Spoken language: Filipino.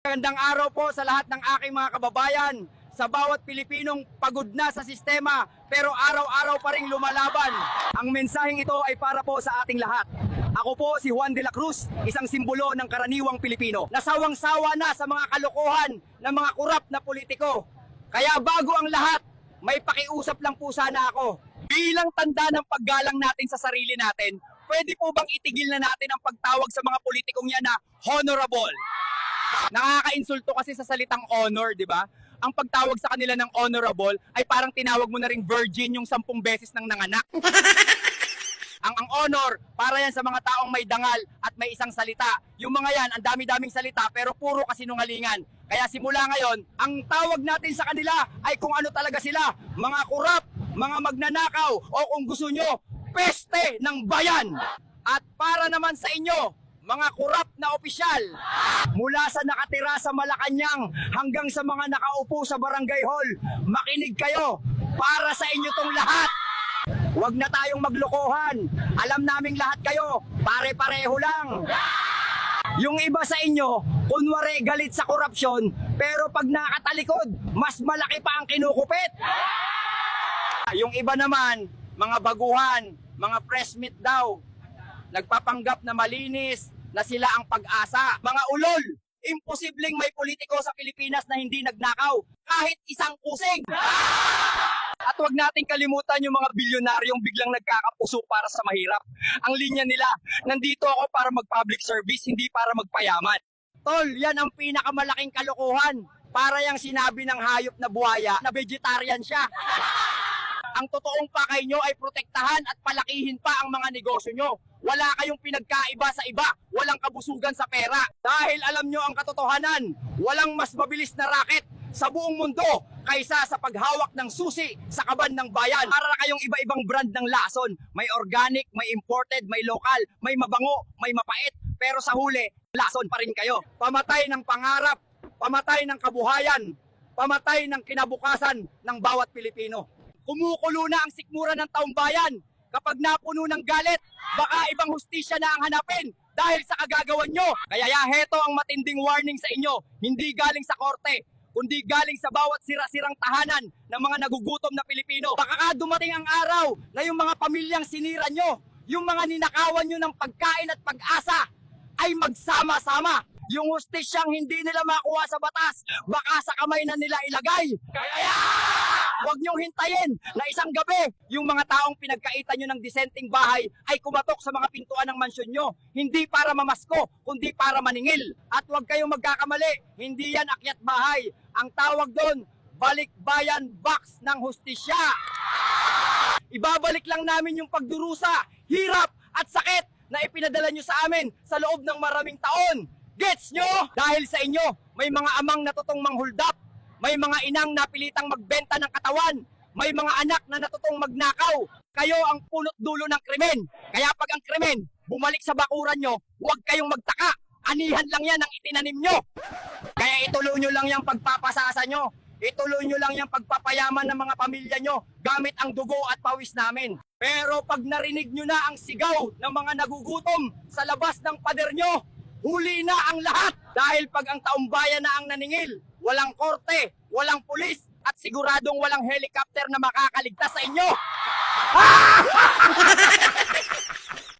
Magandang araw po sa lahat ng aking mga kababayan. Sa bawat Pilipinong pagod na sa sistema pero araw-araw pa rin lumalaban. Ang mensaheng ito ay para po sa ating lahat. Ako po si Juan de la Cruz, isang simbolo ng karaniwang Pilipino. Nasawang-sawa na sa mga kalokohan ng mga kurap na politiko. Kaya bago ang lahat, may pakiusap lang po sana ako. Bilang tanda ng paggalang natin sa sarili natin, pwede po bang itigil na natin ang pagtawag sa mga politikong yan na honorable? Nakaka-insulto kasi sa salitang honor, di ba? Ang pagtawag sa kanila ng honorable ay parang tinawag mo na ring virgin yung sampung beses ng nanganak. ang ang honor, para yan sa mga taong may dangal at may isang salita. Yung mga yan, ang dami-daming salita pero puro kasinungalingan. Kaya simula ngayon, ang tawag natin sa kanila ay kung ano talaga sila. Mga kurap, mga magnanakaw, o kung gusto nyo, peste ng bayan. At para naman sa inyo, mga kurap na opisyal, mula sa nakatira sa Malacanang hanggang sa mga nakaupo sa barangay hall, makinig kayo para sa inyo tong lahat. Huwag na tayong maglokohan. Alam naming lahat kayo, pare-pareho lang. Yung iba sa inyo, kunwari galit sa korupsyon, pero pag nakatalikod, mas malaki pa ang kinukupit. Yung iba naman, mga baguhan, mga fresh meat daw, nagpapanggap na malinis, na sila ang pag-asa. Mga ulol, imposibleng may politiko sa Pilipinas na hindi nagnakaw, kahit isang kusing. At wag nating kalimutan yung mga bilyonaryong biglang nagkakapuso para sa mahirap. Ang linya nila, nandito ako para mag-public service, hindi para magpayaman. Tol, yan ang pinakamalaking kalokohan. Para yung sinabi ng hayop na buhaya na vegetarian siya. Ang totoong pakay nyo ay protektahan at palakihin pa ang mga negosyo nyo. Wala kayong pinagkaiba sa iba, walang kabusugan sa pera. Dahil alam nyo ang katotohanan, walang mas mabilis na racket sa buong mundo kaysa sa paghawak ng susi sa kaban ng bayan. Para kayong iba-ibang brand ng lason. May organic, may imported, may local, may mabango, may mapait. Pero sa huli, lason pa rin kayo. Pamatay ng pangarap, pamatay ng kabuhayan, pamatay ng kinabukasan ng bawat Pilipino. Kumukulo na ang sikmura ng taong bayan. Kapag napuno ng galit, baka ibang hustisya na ang hanapin dahil sa kagagawan nyo. Kaya ya, heto ang matinding warning sa inyo. Hindi galing sa korte, kundi galing sa bawat sira-sirang tahanan ng mga nagugutom na Pilipino. Baka ka dumating ang araw na yung mga pamilyang sinira nyo, yung mga ninakawan nyo ng pagkain at pag-asa, ay magsama-sama. Yung hustisyang hindi nila makuha sa batas, baka sa kamay na nila ilagay. Kaya Huwag niyong hintayin na isang gabi yung mga taong pinagkaitan nyo ng disenteng bahay ay kumatok sa mga pintuan ng mansyon nyo. Hindi para mamasko, kundi para maningil. At huwag kayong magkakamali, hindi yan akyat bahay. Ang tawag doon, balikbayan box ng hustisya. Ibabalik lang namin yung pagdurusa, hirap at sakit na ipinadala nyo sa amin sa loob ng maraming taon. Gets nyo? Dahil sa inyo, may mga amang natutong manghuldap, may mga inang napilitang magbenta ng katawan, may mga anak na natutong magnakaw. Kayo ang punot dulo ng krimen. Kaya pag ang krimen bumalik sa bakuran nyo, huwag kayong magtaka. Anihan lang yan ang itinanim nyo. Kaya ituloy nyo lang yung pagpapasasa nyo. Ituloy nyo lang yung pagpapayaman ng mga pamilya nyo gamit ang dugo at pawis namin. Pero pag narinig nyo na ang sigaw ng mga nagugutom sa labas ng pader nyo, huli na ang lahat. Dahil pag ang taumbayan na ang naningil, walang korte, walang pulis, at siguradong walang helicopter na makakaligtas sa inyo.